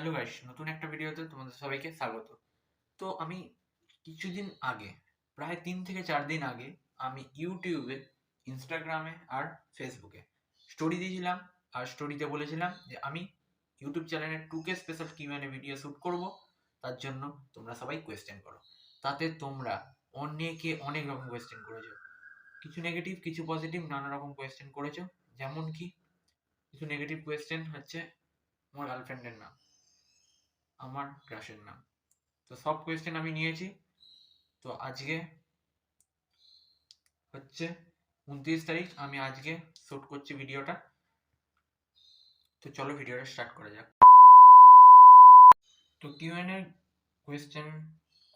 Hello guys, নতুন একটা ভিডিওতে তোমাদের সবাইকে স্বাগত। তো আমি কিছুদিন আগে, প্রায় তিন থেকে চার দিন আগে, আমি ইউটিউবে, ইনস্টাগ্রামে আর ফেসবুকে স্টোরি দিয়েছিলাম। আর স্টোরিতে বলেছিলাম যে আমি ইউটিউব চ্যানেলে two K special QnA video shoot করব। তার জন্য তোমরা সবাই কোয়েশ্চেন করো। তাতে তোমরা অনেকে অনেক রকম কোয়েশ্চেন করেছ। কিছু নেগেটিভ কিছু পজিটিভ নানা রকম কোয়েশ্চেন করেছ। যেমন কি, কিছু নেগেটিভ কোয়েশ্চেন হচ্ছে, আমার গার্লফ্রেন্ডের নাম। আমার ক্রাশের নাম। তো সব কোয়েশ্চেন আমি নিয়েছি। তো আজকে হচ্ছে উনত্রিশ তারিখ, আমি আজকে শ্যুট করছি ভিডিওটা তো চলো ভিডিওটা স্টার্ট করা যাক। তো কিউএন এর কোয়েশ্চেন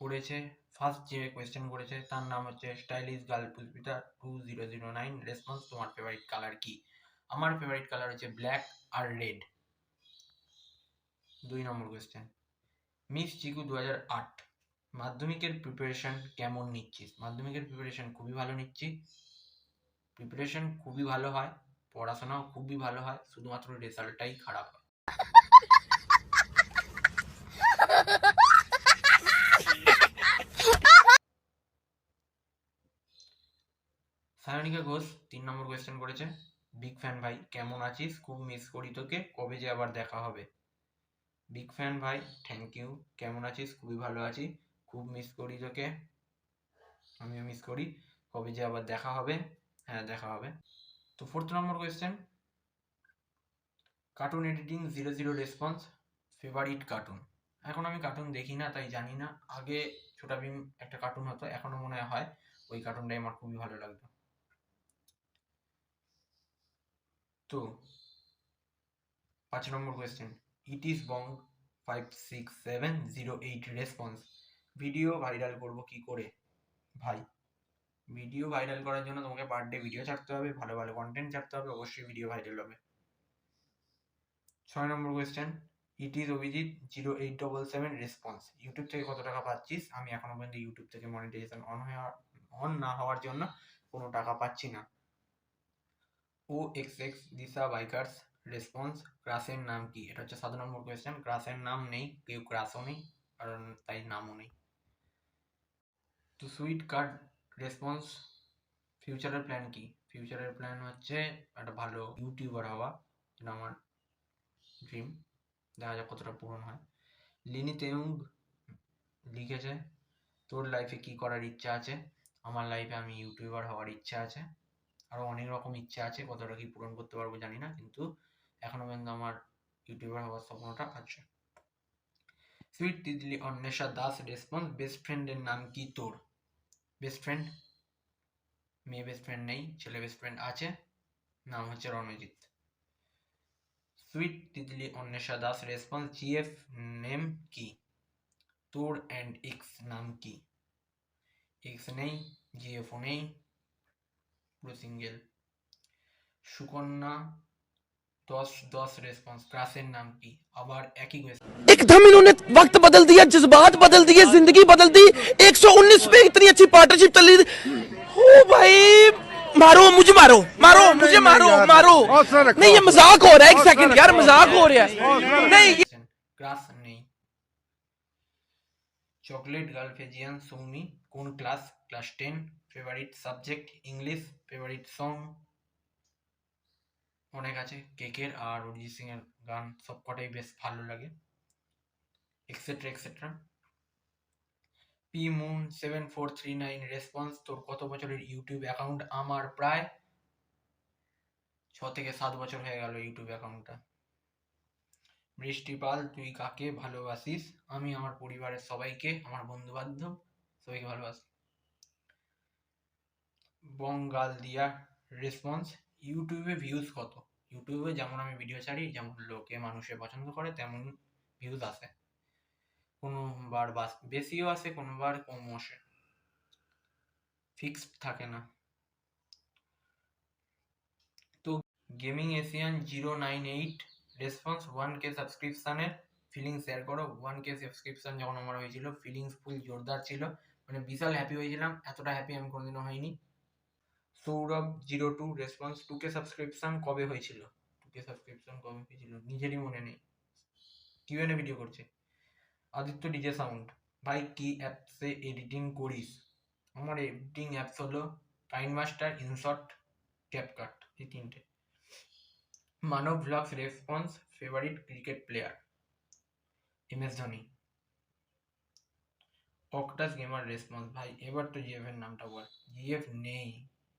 করেছে ফার্স্ট যে কোয়েশ্চেন করেছে, তার নাম হচ্ছে stylish girl Pushpita two zero zero nine response তোমার ফেভারিট কালার কি? আমার ফেভারিট কালার হচ্ছে ব্ল্যাক আর রেড দুই নম্বর কোয়েশ্চেন মিস চিকু দু হাজার আট, মাধ্যমিকের প্রিপারেশন কেমন নিচ্ছিস? মাধ্যমিকের প্রিপারেশন খুবই ভালো নিচ্ছি। প্রিপারেশন খুবই ভালো হয়, পড়াশোনাও খুবই ভালো হয়, শুধুমাত্র রেজাল্টটাই খারাপ হয়। সায়নিকা ঘোষ তিন নম্বর কোয়েশ্চেন করেছে বিগ ফ্যান ভাই, কেমন আছিস? খুব মিস করি তোকে, কবে যে আবার দেখা হবে? বিগ ফ্যান ভাই থ্যাংক ইউ কেমন আছিস? খুবই ভালো আছি। খুব মিস করি তোকে। আমিও মিস করি। কবে যে আবার দেখা হবে? হ্যাঁ দেখা হবে। তো ফোর্থ নম্বর question cartoon editing zero zero response favourite cartoon এখন আমি কার্টুন দেখি না, তাই জানি না। আগে ছোটা ভীম একটা কার্টুন হতো এখনও মনে হয় ওই কার্টুনটাই আমার খুবই ভালো লাগতো। তো, পাঁচ নম্বর question it is Bong five six seven zero eight response video viral করব কি করে? ভাই ভিডিও ভাইরাল করার জন্য তোমাকে পার ডে ভিডিও ছাড়তে হবে, ভালো ভালো কন্টেন্ট ছাড়তে হবে, অবশ্যই ভিডিও ভাইরাল হবে। ছয় নম্বর question it is Abhijit zero eight double seven response YouTube থেকে কত টাকা পাচ্ছিস? আমি এখনও পর্যন্ত ইউটিউব থেকে মনিটাইজেশন অন হওয়া অন না হওয়ার জন্য কোনো টাকা পাচ্ছি না। ও X X Disha bikers response ক্রাসের নাম কি? এটা হচ্ছে সাত নম্বর কোয়েশ্চেন ক্রাসের নাম নেই, কেউ ক্রাসও নেই, কারণ তাই নামও নেই। তো সুইট কার্ড রেসপন্স, ফিউচারের প্ল্যান কি? ফিউচারের প্ল্যান হচ্ছে একটা ভালো ইউটিউবার হওয়া এটা আমার ড্রিম দেখা যাক কতটা পূরণ হয়। লিনি তেউং লিখেছে, তোর লাইফে কি করার ইচ্ছা আছে? আমার লাইফে আমি ইউটিউবার হওয়ার ইচ্ছা আছে। আরও অনেক রকম ইচ্ছা আছে, কতটা কি পূরণ করতে পারব জানি না, কিন্তু এখনও পর্যন্ত আমার ইউটিউবার হওয়ার স্বপ্নটা আছে। Sweet Titli Anwesha Das response best ফ্রেন্ডের নাম কি তোর? বেস্ট ফ্রেন্ড মেয়ে বেস্ট ফ্রেন্ড নেই, ছেলে বেস্ট ফ্রেন্ড আছে, নাম হচ্ছে Ranjit. Sweet Titli Anwesha Das response GF name কি? তোর অ্যান্ড এক্স নাম কি? এক্স নেই জিএফও নেই, পুরো সিঙ্গেল সুকন্যা एकदम इन्होंने वक्त बदल दिया जज्बात बदल दिए ज़िंदगी बदल दी। 119 पे इतनी अच्छी पार्टनरशिप चली ओ भाई मारो मुझे मारो मारो मुझे मारो मारो। नहीं ये मज़ाक हो रहा है एक सेकंड यार मज़ाक हो रहा है। नहीं क्लास चॉकलेट गर्ल फेजियन सोमी कौन class class ten favourite subject English favourite song অনেক আছে। কেকের আর অরিজিৎ সিং এর গান সবকটাই বেশ ভালো লাগে। Etcetera etcetera P moon seven four three nine response তোর কত বছরের ইউটিউব অ্যাকাউন্ট আমার প্রায় ছ থেকে সাত বছর হয়ে গেল ইউটিউব অ্যাকাউন্টটা বৃষ্টি পাল, তুই কাকে ভালোবাসিস? আমি আমার পরিবারের সবাইকে, আমার বন্ধু বান্ধব সবাইকে ভালোবাসি। বঙ্গাল দিয়া রেসপন্স ইউটিউবে ভিউজ কত? ইউটিউবে যেমন আমি ভিডিও ছাড়ি, যেমন লোকে মানুষে পছন্দ করে, তেমন ভিউজ আসে। কোনোবার বেশিও আসে, কোনোবার কমও আসে। ফিক্সড থাকে না। তো gaming Asian zero nine eight response one K সাবস্ক্রিপশানের feelings share করো। ওয়ান কে সাবস্ক্রিপশন যখন আমার হয়েছিল ফিলিংস ফুল জোরদার ছিল। মানে বিশাল হ্যাপি হয়েছিলাম, এতটা হ্যাপি আমি কোনোদিনও হয়নি। Sourav zero two response two K subscription কবে হয়েছিল? টু সাবস্ক্রিপশন কবে হয়েছিল? নিজেরই মনে নেই। কিউএনএ ভিডিও করছে। আদিত্য ডিজে সাউন্ড ভাই, কি অ্যাপসে এডিটিং করিস? আমার এডিটিং অ্যাপস হলো কাইন মাস্টার ইনশট ক্যাপকাট এই তিনটে। Manab blogs response favourite cricket player M S Dhoni Octus gamer response ভাই, এবার তো জিএফ এর নামটা বল। জিএফ নেই।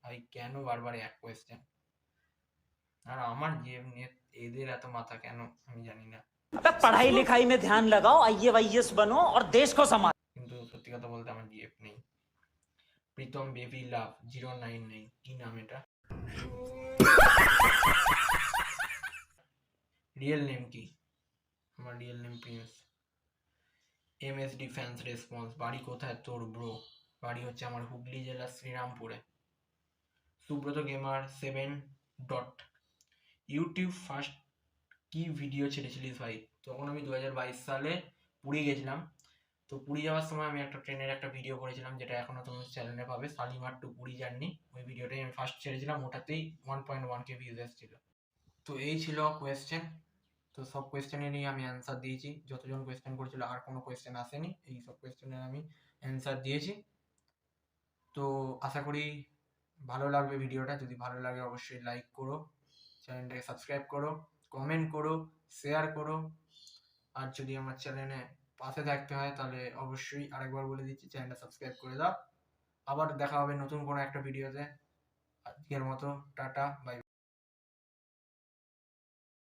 ভাই কেন বারবার এক কোয়েশ্চেন আর আমার নিয়ে এদের এত মাথা কেন আমি জানি না। আচ্ছা, পড়াই লেখাই মে ধ্যান লাগাও আইয়ে বানো আর দেশ কো সামা কিন্তু সত্যি কথা বলতে আমার জিএফ নেই। Pritam baby love zero nine নেই কি নাম এটা? রিয়েল নেম কি? আমার real name prince. M S defence response বাড়ি কোথায় তোর ব্রো বাড়ি হচ্ছে আমার হুগলি জেলার শ্রীরামপুরে। Subrata gamer seven dot YouTube first কি ভিডিও ছেড়েছিলিস ভাই? তখন আমি দু হাজার বাইশ সালে পুরী গেছিলাম। তো পুরী যাওয়ার সময় আমি একটা ট্রেনের একটা ভিডিও করেছিলাম, যেটা এখনও তুমি চ্যানেলে পাবে, শালিমার টু পুরী জার্নি ওই ভিডিওটাই আমি ফার্স্ট ছেড়েছিলাম, ওটাতেই one point one K views এসেছিল। তো এই ছিল কোয়েশ্চেন তো সব কোয়েশ্চেনেরই আমি অ্যান্সার দিয়েছি। যতজন কোয়েশ্চেন করেছিল, আর কোনো কোয়েশ্চেন আসেনি। এই সব কোয়েশ্চেনের আমি অ্যান্সার দিয়েছি। তো আশা করি ভালো লাগবে ভিডিওটা, যদি ভালো লাগে অবশ্যই লাইক করো চ্যানেলটাকে সাবস্ক্রাইব করো কমেন্ট করো শেয়ার করো। আর যদি আমার চ্যানেলে পাশে থাকতে হয়, তাহলে অবশ্যই আরেকবার বলে দিচ্ছি চ্যানেলটা সাবস্ক্রাইব করে দাও। আবার দেখা হবে নতুন কোনো একটা ভিডিওতে আজকের মতো, টাটা বাই